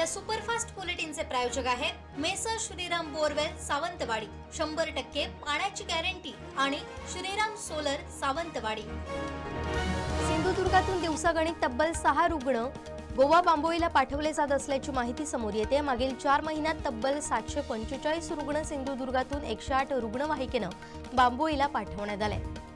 या सुपरफास्ट बुलेटिनचे प्रायोजक आहेत मेसर श्रीराम बोरवेल सावंतवाडी. शंभर टक्के पाण्याची गॅरंटी आणि श्रीराम सोलर सावंतवाडी. सिंधुदुर्गातून दिवसागणिक तब्बल सहा रुग्ण गोवा बांबोईला पाठवले जात असल्याची माहिती समोर येते. मागील चार महिन्यात तब्बल सातशे पंचेचाळीस रुग्ण सिंधुदुर्गातून एकशे आठ रुग्णवाहिकेनं बांबोईला पाठवण्यात आले.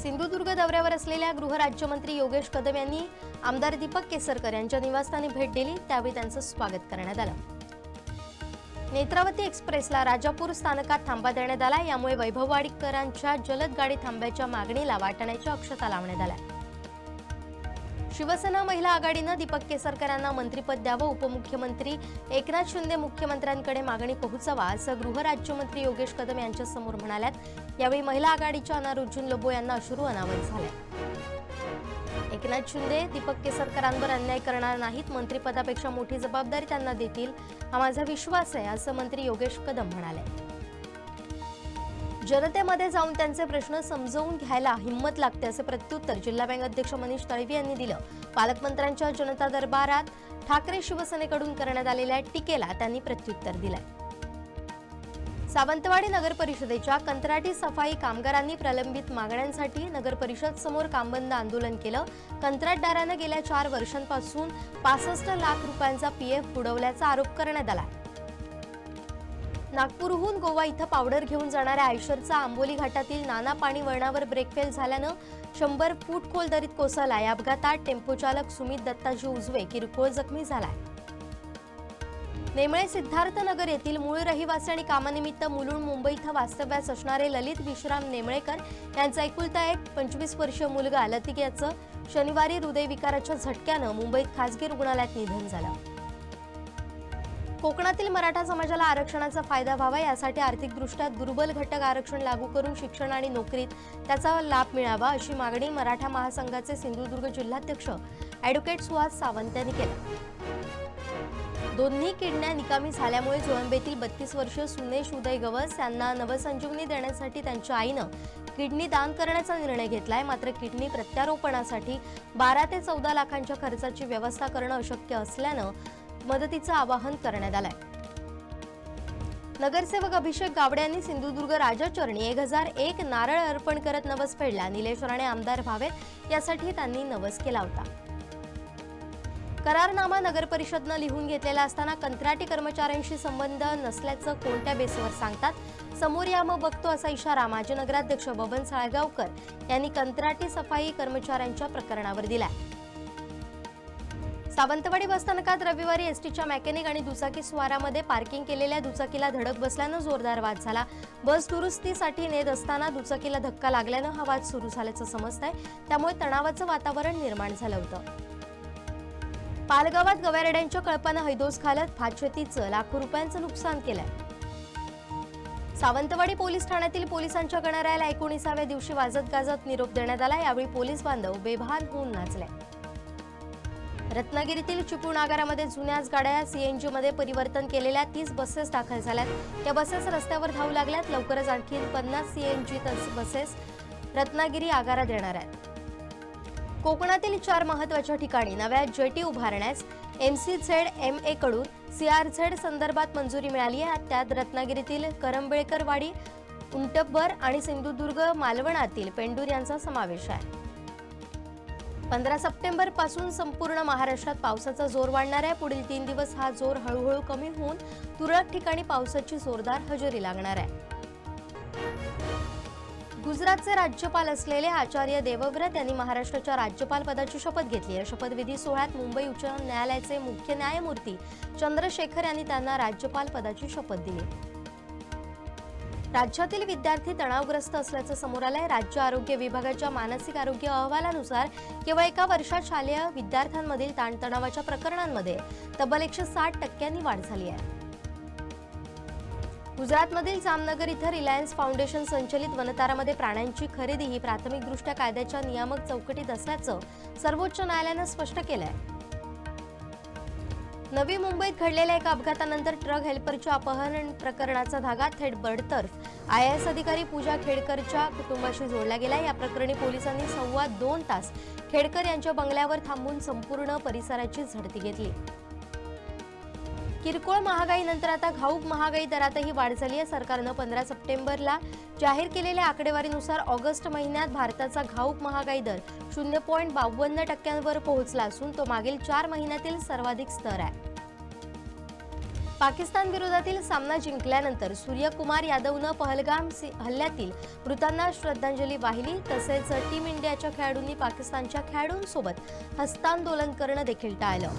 सिंधुदुर्ग दौऱ्यावर असलेल्या गृहराज्यमंत्री योगेश कदम यांनी आमदार दीपक केसरकर यांच्या निवासस्थानी भेट दिली त्यावेळी त्यांचं स्वागत करण्यात आलं. नेत्रावती एक्सप्रेसला राजापूर स्थानकात थांबा देण्यात आला यामुळे वैभववाडीकरांच्या जलद गाडी थांब्याच्या मागणीला वाटण्याच्या अक्षता लावण्यात आल्या. शिवसेना महिला आघाडीनं दीपक केसरकरांना मंत्रिपद द्यावं उपमुख्यमंत्री एकनाथ शिंदे मुख्यमंत्र्यांकडे मागणी पोहोचावा असं गृहराज्यमंत्री योगेश कदम यांच्यासमोर म्हणाल्यात. यावेळी महिला आघाडीच्या अनारुजुन लोबो यांना अश्रू अनावत झाले. एकनाथ शिंदे दीपक केसरकरांवर अन्याय करणार नाहीत मंत्रिपदापेक्षा मोठी जबाबदारी त्यांना देतील हा माझा विश्वास आहे असं मंत्री योगेश कदम म्हणाले. जनतेमध्ये जाऊन त्यांचे प्रश्न समजवून घ्यायला हिंमत लागते असे प्रत्युत्तर जिल्हा बँक अध्यक्ष मनीष तळवी यांनी दिलं. पालकमंत्र्यांच्या जनता दरबारात ठाकरे शिवसेनेकडून करण्यात आलेल्या टीकेला त्यांनी प्रत्युत्तर दिलंय. सावंतवाडी नगर परिषदेच्या कंत्राटी सफाई कामगारांनी प्रलंबित मागण्यांसाठी नगर परिषद समोर कामबंद आंदोलन केलं. कंत्राटदारानं गेल्या चार वर्षांपासून पासष्ट लाख रुपयांचा पीएफ बुडवल्याचा आरोप करण्यात आला. नागपूरहून गोवा इथं पावडर घेऊन जाणाऱ्या आयशरचा आंबोली घाटातील नाना पाणी वळणावर ब्रेकफेल झाल्यानं शंभर फूट खोल दरीत कोसळला. या अपघातात टेम्पो चालक सुमित दत्ताजी उजवे किरकोळ जखमी झालाय. नेमळे सिद्धार्थनगर येथील मूळ रहिवासी आणि कामानिमित्त मुलुंड मुंबई इथं वास्तव्यास असणारे ललित विश्राम नेमळेकर यांचा एकुलता एक पंचवीस वर्षीय मुलगा लतिक याचं शनिवारी हृदयविकाराच्या झटक्यानं मुंबईत खासगी रुग्णालयात निधन झालं. कोकणातील मराठा समाजाला आरक्षणाचा फायदा व्हावा यासाठी आर्थिकदृष्ट्या दुर्बल घटक आरक्षण लागू करून शिक्षण आणि नोकरीत त्याचा लाभ मिळावा अशी मागणी मराठा महासंघाचे सिंधुदुर्ग जिल्हाध्यक्ष ॲडव्होकेट सुहास सावंत यांनी केला. दोन्ही किडण्या निकामी झाल्यामुळे जोळंबेतील बत्तीस वर्षीय सुनेश उदय गवस यांना नवसंजीवनी देण्यासाठी त्यांच्या आईनं किडनी दान करण्याचा निर्णय घेतलाय. मात्र किडनी प्रत्यारोपणासाठी बारा ते चौदा लाखांच्या खर्चाची व्यवस्था करणं अशक्य असल्यानं मदतीचं आवाहन करण्यात आलंय. नगरसेवक अभिषेक गावडे यांनी सिंधुदुर्ग राजाचरणी एक हजार एक नारळ अर्पण करत नवस फेडला. निलेश राणे आमदार व्हावेत यासाठी त्यांनी नवस केला होता. करारनामा नगर परिषदनं लिहून घेतलेला असताना कंत्राटी कर्मचाऱ्यांशी संबंध नसल्याचं कोणत्या बेसवर सांगतात? समोर या मग बघतो असा इशारा माजी नगराध्यक्ष बबन साळगावकर यांनी कंत्राटी सफाई कर्मचाऱ्यांच्या प्रकरणावर दिलाय. सावंतवाडी बसस्थानकात रविवारी एसटीच्या मेकॅनिक आणि दुचाकी स्वारामध्ये पार्किंग केलेल्या दुचाकीला धडक बसल्यानं जोरदार वाद झाला. बस दुरुस्तीसाठी नेत असताना दुचाकीला धक्का लागल्यानं हा वाद सुरू झाल्याचं समजत आहे त्यामुळे तणावाचं वातावरण निर्माण झालं होतं. पालगावात गव्यारड्यांच्या कळपानं हैदोस घालत भातशेतीचं लाखो रुपयांचं नुकसान केलंय. सावंतवाडी पोलीस ठाण्यातील पोलिसांच्या गणरायाला एकोणीसाव्या दिवशी वाजत गाजत निरोप देण्यात आला. यावेळी पोलीस बांधव बेभान होऊन नाचले. रत्नागिरीतील चिपळूण आगारामध्ये जुन्याच गाड्या सीएनजी मध्ये परिवर्तन केलेल्या तीस बसेस दाखल झाल्यात. त्या बसेस रस्त्यावर धावू लागल्यात. लवकरच आणखी पन्नास सीएनजी बसेस रत्नागिरी आगारात येणार आहेत. कोकणातील चार महत्त्वाच्या ठिकाणी नव्या जेटी उभारण्यास M C Z M A कडून सीआरझेड संदर्भात मंजुरी मिळाली आहे. त्यात रत्नागिरीतील करंबेळकरवाडी उंटब्बर आणि सिंधुदुर्ग मालवणातील पेंडूर यांचा समावेश आहे. पंधरा सप्टेंबरपासून संपूर्ण महाराष्ट्रात पावसाचा जोर वाढणार आहे. पुढील तीन दिवस हा जोर हळूहळू कमी होऊन तुरळक ठिकाणी पावसाची जोरदार हजेरी लागणार आहे. गुजरातचे राज्यपाल असलेले आचार्य देवव्रत यांनी महाराष्ट्राच्या राज्यपाल पदाची शपथ घेतली या शपथविधी सोहळ्यात मुंबई उच्च न्यायालयाचे मुख्य न्यायमूर्ती चंद्रशेखर यांनी त्यांना राज्यपाल पदाची शपथ दिली. राज्यातील विद्यार्थी तणावग्रस्त असल्याचं समोर आलंय. राज्य आरोग्य विभागाच्या मानसिक आरोग्य अहवालानुसार केवळ एका वर्षात शालेय विद्यार्थ्यांमधील ताणतणावाच्या प्रकरणांमध्ये तब्बल एकशे साठ टक्क्यांनी वाढ झाली आहे. गुजरातमधील जामनगर इथं रिलायन्स फाउंडेशन संचलित वनतारामध्ये प्राण्यांची खरेदी ही प्राथमिकदृष्ट्या कायद्याच्या नियामक चौकटीत असल्याचं सर्वोच्च न्यायालयानं स्पष्ट केलं आहे नवी मुंबईत घडलेल्या एका अपघातानंतर ट्रक हेल्परच्या अपहरण प्रकरणाचा धागा थेट बडतर्फ. आय एस अधिकारी पूजा खेडकरच्या कुटुंबाशी जोडला गेला. या प्रकरणी पोलिसांनी सव्वा दोन तास खेडकर यांच्या बंगल्यावर थांबून संपूर्ण परिसराची झडती घेतली. किरकोळ महागाईनंतर आता घाऊक महागाई दरातही वाढ झाली आहे. सरकारनं पंधरा सप्टेंबरला जाहीर केलेल्या आकडेवारीनुसार ऑगस्ट महिन्यात भारताचा घाऊक महागाई दर शून्य पॉईंट बावन्न टक्क्यांवर पोहोचला असून तो मागील चार महिन्यातील सर्वाधिक स्तर आहे. पाकिस्तान विरोधातील सामना जिंकल्यानंतर सूर्यकुमार यादवनं पहलगाम सि- हल्ल्यातील मृतांना श्रद्धांजली वाहिली. तसेच टीम इंडियाच्या खेळाडूंनी पाकिस्तानच्या खेळाडूंसोबत हस्तांदोलन करणं देखील टाळलं.